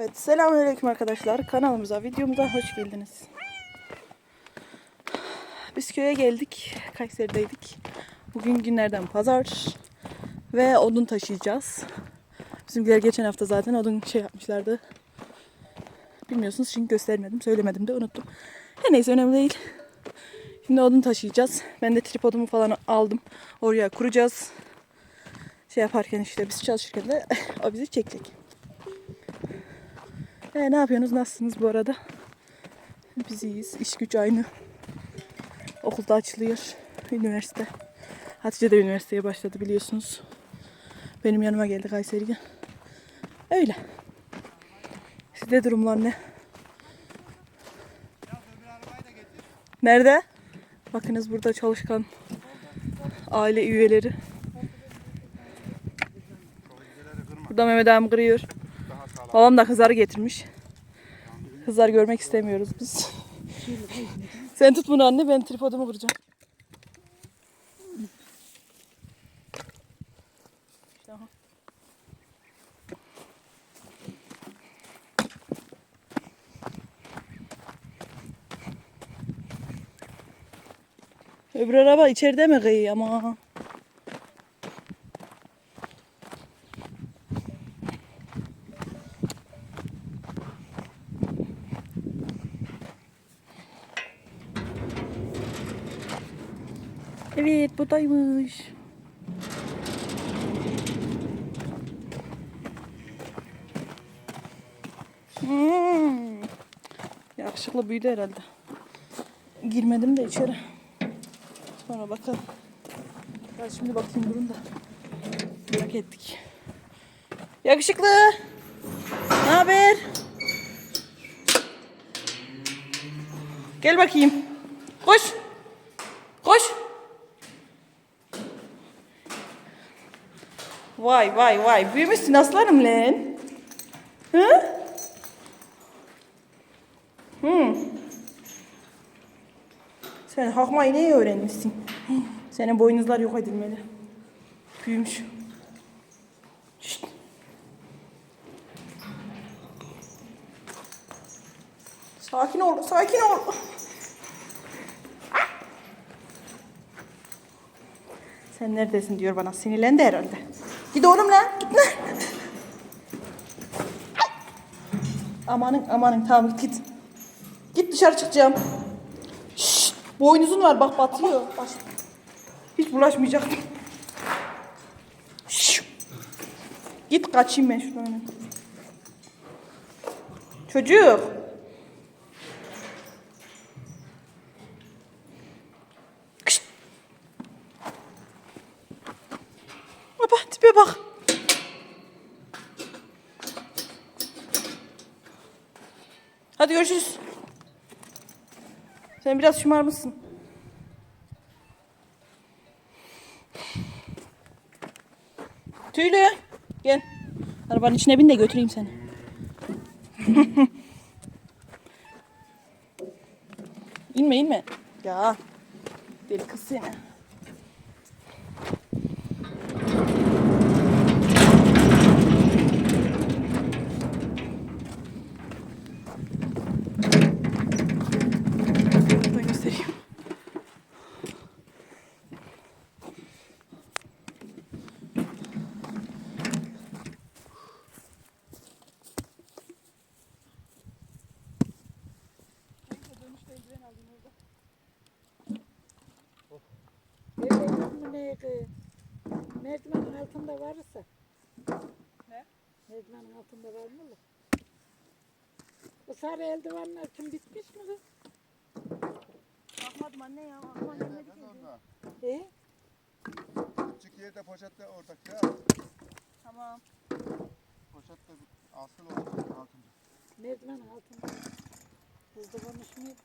Evet, selamünaleyküm arkadaşlar. Kanalımıza, videomuza hoş geldiniz. Biz köye geldik. Kayseri'deydik. Bugün günlerden pazar. Ve odun taşıyacağız. Bizimkiler geçen hafta zaten odun şey yapmışlardı. Bilmiyorsunuz çünkü göstermedim, söylemedim de unuttum. Her neyse önemli değil. Şimdi odun taşıyacağız. Ben de tripodumu falan aldım. Oraya kuracağız. Şey yaparken işte biz çalışırken de o bizi çekecek. E, ne yapıyorsunuz? Nasılsınız bu arada? Biz iyiyiz. İş güç aynı. Okulda açılıyor. Üniversite. Hatice de üniversiteye başladı biliyorsunuz. Benim yanıma geldi Kayseri'ye. Öyle. Sizde durumlar ne? Nerede? Bakınız burada çalışkan aile üyeleri. Burada Mehmet abi kırıyor. Babam da kızları getirmiş. Kızlar görmek istemiyoruz biz. Sen tut bunu anne ben tripodumu aha. Öbür araba içeride mi kıyı ama? Evet buradaymış. Hmm. Yakışıklı büyüdü herhalde. Girmedim de içeri. Sonra bakalım. Ben şimdi bakayım durun da. Merak ettik. Yakışıklı. Ne haber? Gel bakayım. Vay vay vay. Büyümüşsün aslanım lan. Hı? Hı. Sen hakmayı neyi öğrenmişsin? Senin boynuzlar yok edilmeli. Büyümüş. Şşt. Sakin ol, sakin ol. Sen neredesin diyor bana. Sinirlendi herhalde. Oğlum lan. Git lan. Amanın amanın tamam git git. Git dışarı çıkacağım. Şşt, boynuzun var bak batıyor. Baş. Hiç bulaşmayacaktım. Şşt. Git kaçayım ben şuradan. Çocuk. Kışt. Baba tipe bak. Hadi görüşürüz. Sen biraz şımarmışsın. Tüylü. Gel. Arabanın içine bin de götüreyim seni. inme inme. Ya. Deli kız seni. Burada göstereyim. Evlendim mi neydi? Merdivenin altında varsa. Ne? Merdivenin altında var mı? lan? O sarı eldivenler kim bitmiş mi? kız? Bakmadım anne ya. Aklıma gelmedi ki. E? Küçük yerde poşette oradaki ya. Tamam. Poşette asıl olacak altında. Merdivenin altında. Hızlı konuşmuyor.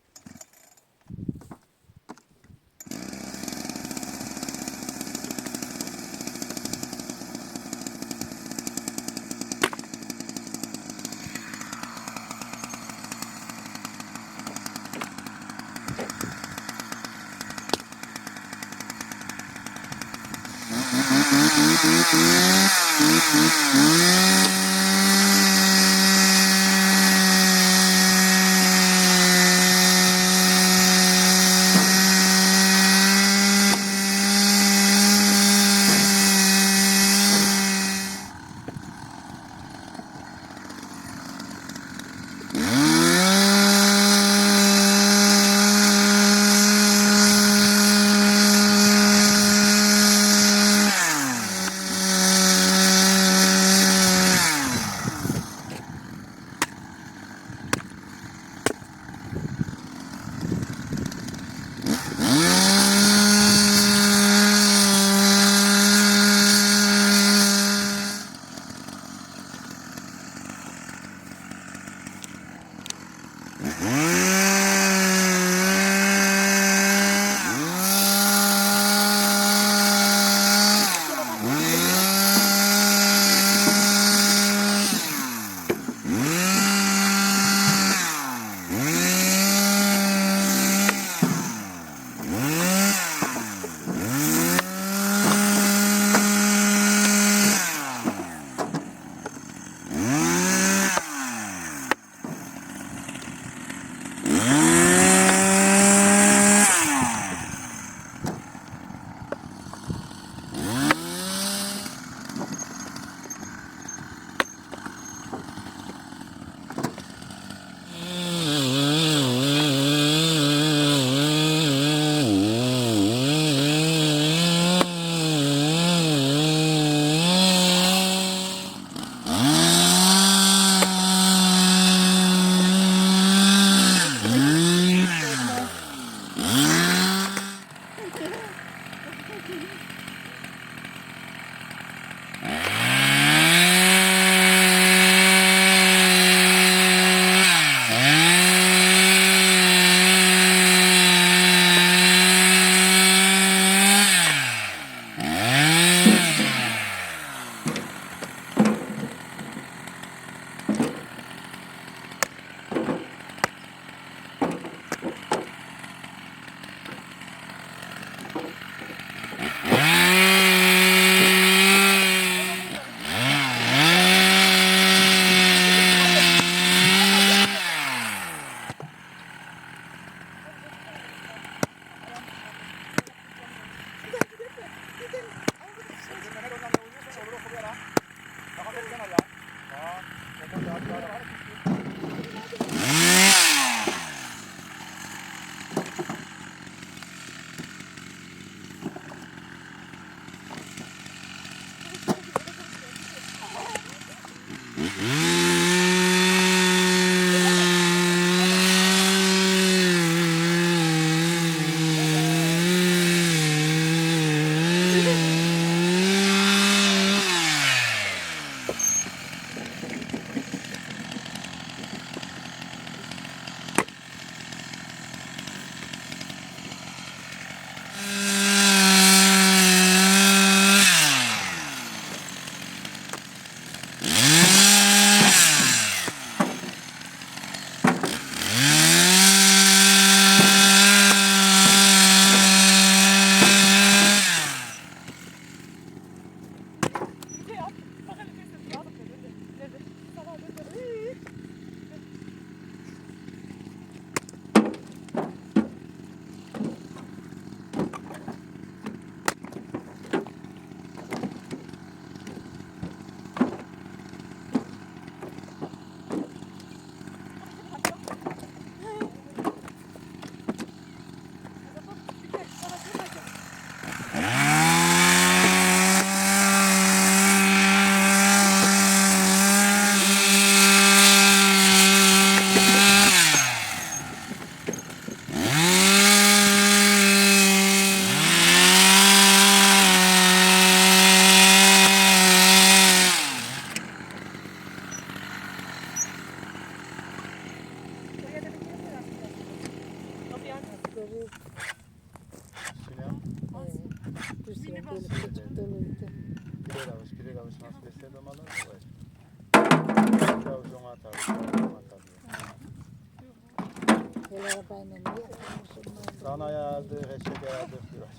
El arabayla niye yapmışım ben? Danaya aldık, eşek aldık biraz.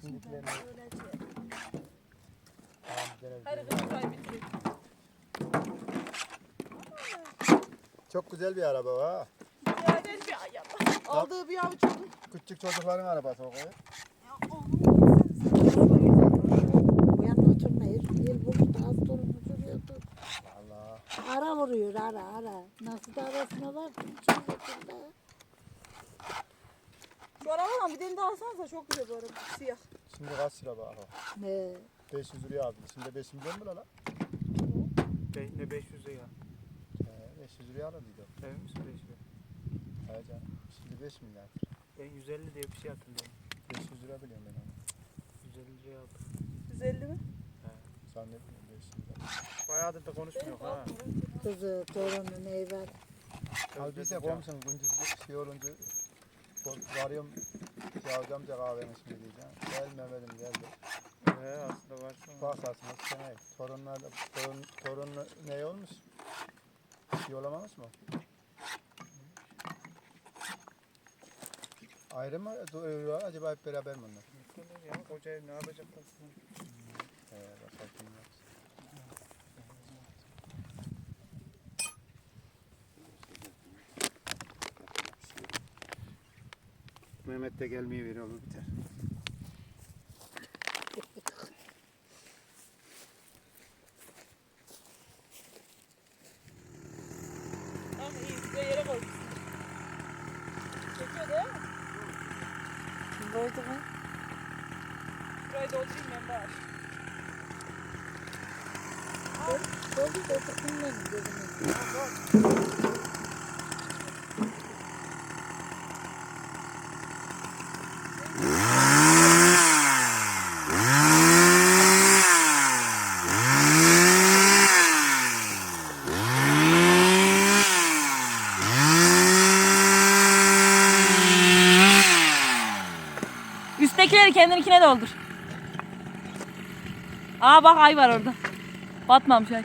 Şimdikilerini Çok güzel bir araba ha. Aldığı bir avuç oldu. Küçük çocukların arabası o kadar. Ara vuruyor ara ara. Nasıl da arasına var ki? Şu arabadan bir tane daha alsanıza çok güzel bu araba. Siyah. Şimdi kaç lira bak. Ne? 500 liraya aldım. Şimdi 5 milyon mu lan? Be ne 500 ya? He, 500 liraya alındıydı. Emin misin 500 lira? He canım. Şimdi 5 milyar. Ben 150 diye bir şey hatırlıyorum. 500 lira biliyorum ben onu. 150 liraya aldım. 150 mi? Zannetmiyorum 500 lira. Bayağıdır da konuşmuyor ha. Kızı, torunu, ne var? Abi bize komşum gündüz şey olunca varıyorum şey alacağım da kahvenin ismi diyeceğim. Gel Mehmet'im geldi. He aslında var şu an. Bak aslında sene torunlar torun torun ne olmuş? Şey olamamış mı? Ayrı mı duruyor acaba hep beraber mi bunlar? Muhtemelen Ya koca ev ne yapacaklar? Mehmet de gelmeyi veriyor biter. Üsttekileri kendininkine doldur. Aa bak ay var orada. Batmamış ay.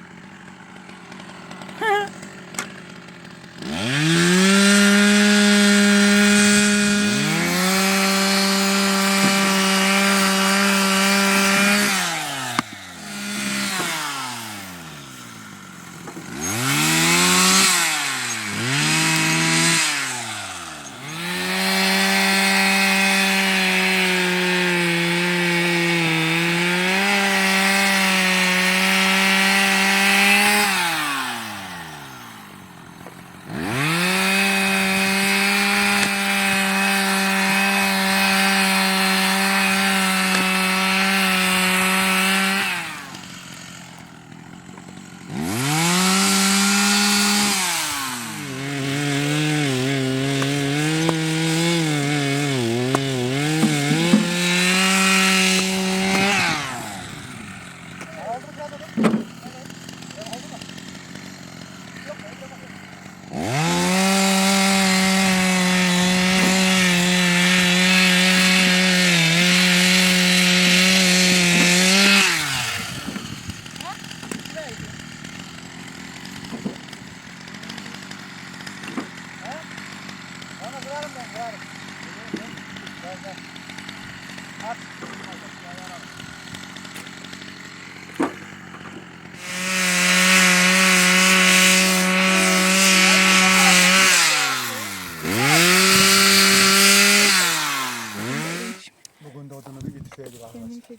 Bugün de odunu bir bitirseydik arkadaşlar.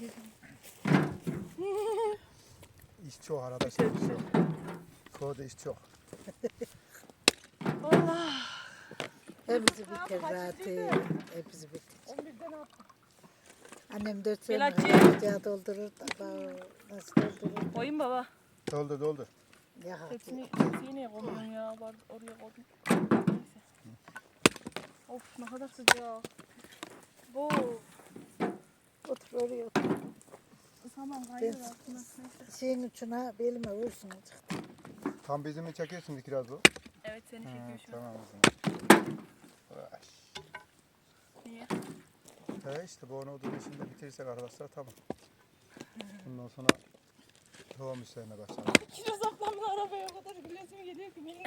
İş çok arada iş yok. Koda iş çok. Hepsi zaten. Hepsi bitir. Annem dört sene Melekciğim. ocağı doldurur da bak, nasıl doldurur? Koyun baba. Doldur doldur. Ya Hepsini niye koyuyorsun ya? Var oraya koydum. Neyse. Of ne kadar sıcak. Bu. otur oraya otur. Tamam hayır Ben- aslında. Neyse. Şeyin ucuna belime vursun. Tam bizimi çekiyorsun kiraz bu. Evet seni Ha, çekiyor şu an. tamam o zaman. Niye? He işte bu onu de bitirirsek arkadaşlar tamam. Bundan sonra tohum işlerine başlayalım. Kilo saplamlı arabaya o kadar gülesim geliyor ki.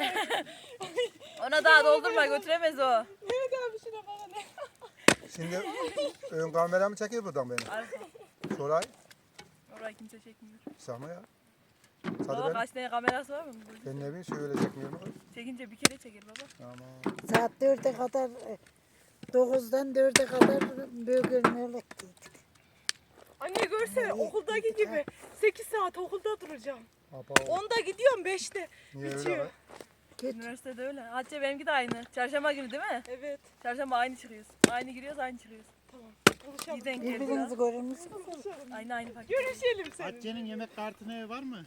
Ona daha doldurma götüremez o. Mehmet abi şuna bana ne? Şimdi ön kameramı çekiyor buradan beni. Arka. Soray. Orayı kimse çekmiyor. Sahne ya. Baba ben. kaç tane kamerası var mı? Ben ne bileyim şöyle çekmiyorum. Çekince bir kere çeker baba. Ama Saat dörde kadar, e, dokuzdan dörde kadar böğürme elektriydik. Anne görsene okuldaki gibi 8 saat okulda duracağım. Aba, 10'da gidiyorum 5'te. niye öyle bitiyor. Git. Üniversitede öyle. Hatice benimki de aynı. Çarşamba günü değil mi? Evet. Çarşamba aynı çıkıyoruz. Aynı giriyoruz aynı çıkıyoruz. Tamam. Buluşalım. İyi denk geldi ya. Birbirinizi müsünüz? Aynı aynı paket. Görüşelim Hatice'nin yemek kartını var mı?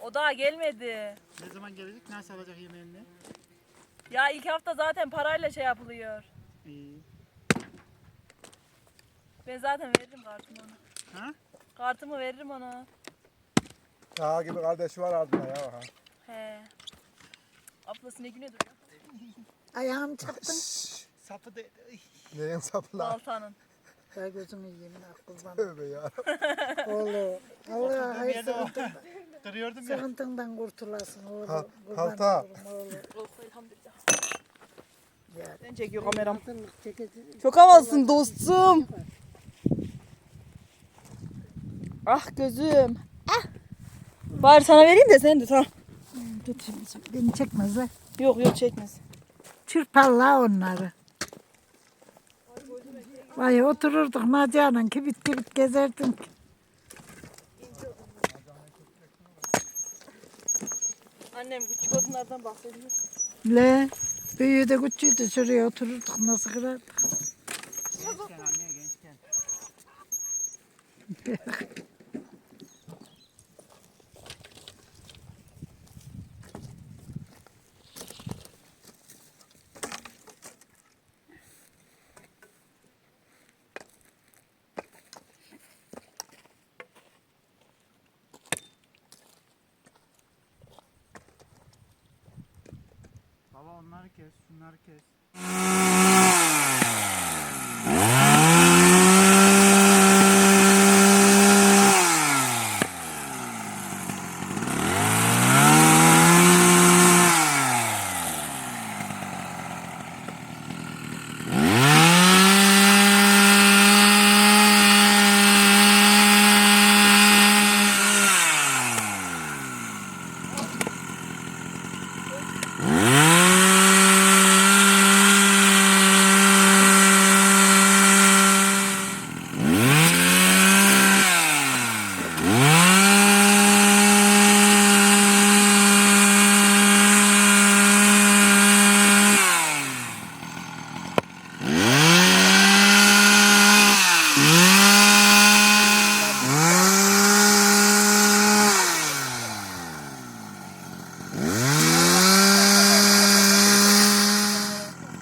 O daha gelmedi. Ne zaman gelecek? Nasıl alacak yemeğini? Ya ilk hafta zaten parayla şey yapılıyor. İyi. Ben zaten veririm kartımı ona. Ha? Kartımı veririm ona. Dağ gibi kardeşi var ardında ya. Ha. He. Ab Şurası ne güne duruyor. Ayağımı çarptın. Sapı de... Neyin sapı lan? Baltanın. Ya gözümü yiyeyim lan kurban. Tövbe ya. Oğlum. Allah Oturduğum hayır sıkıntından, Kırıyordum ya. sıkıntından kurtulasın oğlum. Ha- Kurban halta. olurum oğlum. Oh, elhamdülillah. Ya. Ben çekiyor kameram. Çok havalısın dostum. Ah gözüm. Ah. Bari sana vereyim de sen de tamam. Tut şimdi. Beni çekmez ha. Yok yok çekmez. Çırpalla onları. Vay otururduk Nacihan'ın kibit kibit gezerdik. Annem küçük odunlardan bahsediyor. Le. Büyüğü de küçüğüydü şuraya otururduk nasıl kırardık. Gençken anne gençken. Baba onları kes, şunları kes.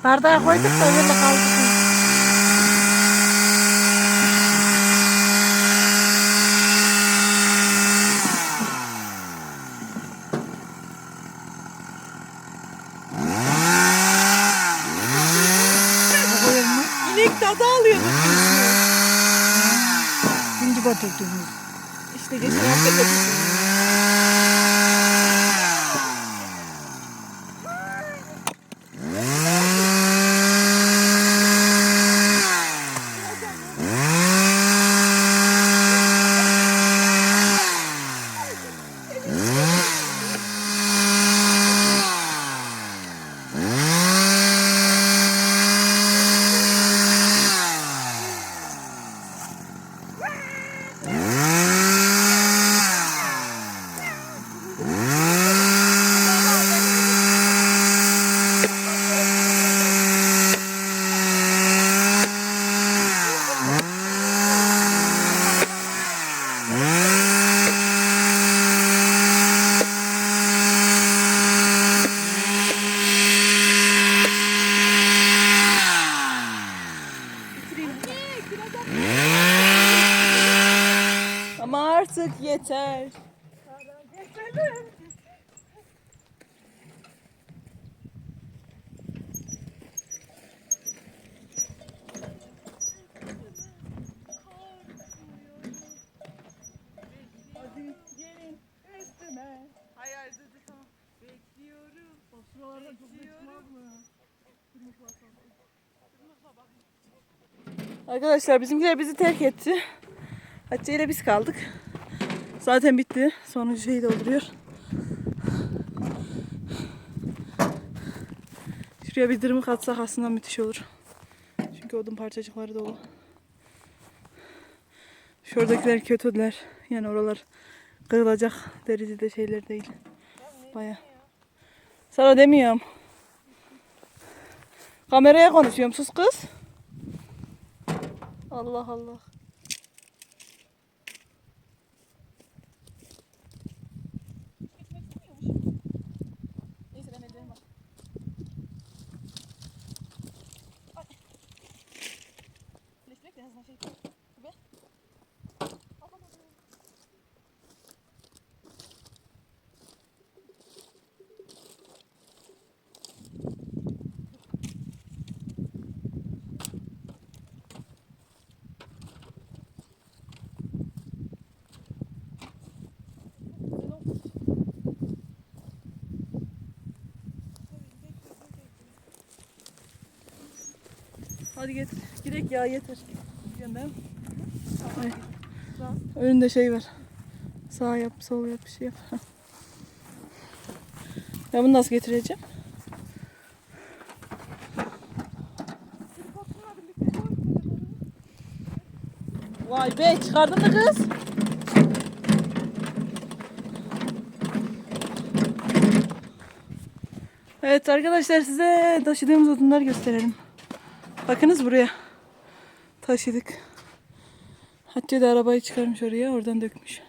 Bardağa koyduk da öyle kaldı. İnek tadı alıyor. Şimdi götürdünüz. İşte geçen hafta götürdüm. Ama artık yeter. Hadi gelin üstüme. Hayal dedi tamam. Bekliyorum. Bak şuralardan çok çıkmaz mı? Arkadaşlar bizimkiler bizi terk etti. Hatice ile biz kaldık. Zaten bitti. Sonuncu şeyi dolduruyor. Şuraya bir dırmık atsak aslında müthiş olur. Çünkü odun parçacıkları dolu. Şuradakiler kötüler. Yani oralar kırılacak derecede şeyler değil. Baya. Sana demiyorum. Kameraya konuşuyorum. Sus kız. Allah Allah. Neyse ben ellerimi bak. Bilek de en azından şey. Be. Al, al, al, al. Hadi getir. Girek ya yeter. Gönder. Önünde şey var. Sağ yap, sol yap, bir şey yap. Ya bunu nasıl getireceğim? Vay be çıkardın mı kız? Evet arkadaşlar size taşıdığımız odunları gösterelim. Bakınız buraya. Taşıdık. Hatice de arabayı çıkarmış oraya oradan dökmüş.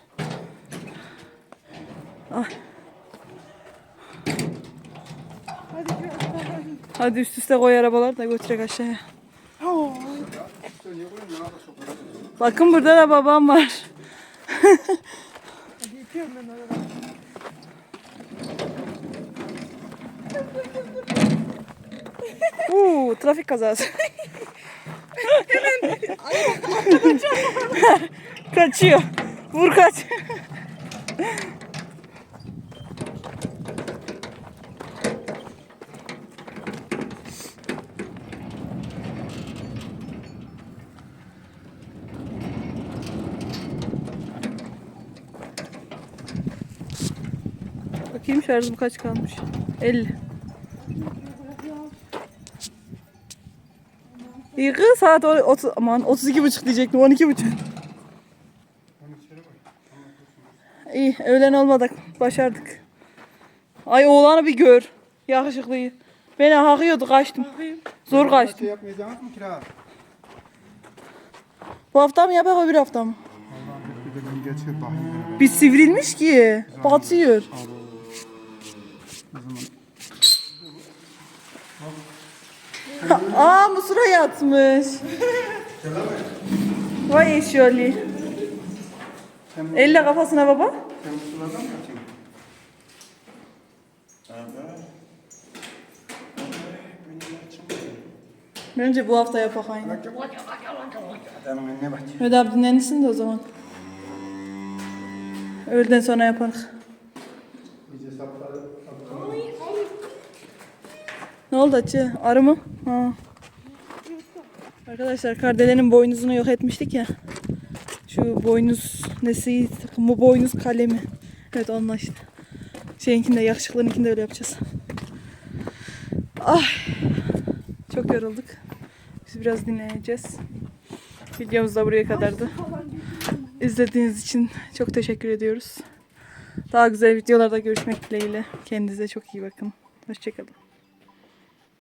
Ah. Hadi üst üste koy arabalar da götürek aşağıya. Bakın burada da babam var. Uuu trafik kazası. Kaçıyor. Vur kaç. Bakayım şarjım kaç kalmış. 50. İyi kız saat 30, aman 32 buçuk diyecektim 12 buçuk. İyi öğlen olmadık başardık. Ay oğlanı bir gör. Yakışıklıyı. Beni hakıyordu kaçtım. Zor kaçtım. Yapmayacağınız mı kira? Bu hafta mı yapar öbür hafta mı? Bir de gün geçiyor bakayım. Bir sivrilmiş ki. Batıyor. Aa Mısır'a yatmış. Vay eşyali. Elle kafasına baba. Bence bu hafta yapak aynı. Mehmet abi dinlenirsin de o zaman. Öğleden sonra yaparız. Sapları. Ne oldu Hatice? Arı mı? Ha. Arkadaşlar kardelenin boynuzunu yok etmiştik ya. Şu boynuz nesi? Bu boynuz kalemi. Evet onunla işte. Şeyinkini de yakışıklınınkini de öyle yapacağız. Ay. Çok yorulduk. Biz biraz dinleneceğiz. Videomuz da buraya kadardı. İzlediğiniz için çok teşekkür ediyoruz. Daha güzel videolarda görüşmek dileğiyle. Kendinize çok iyi bakın. Hoşçakalın.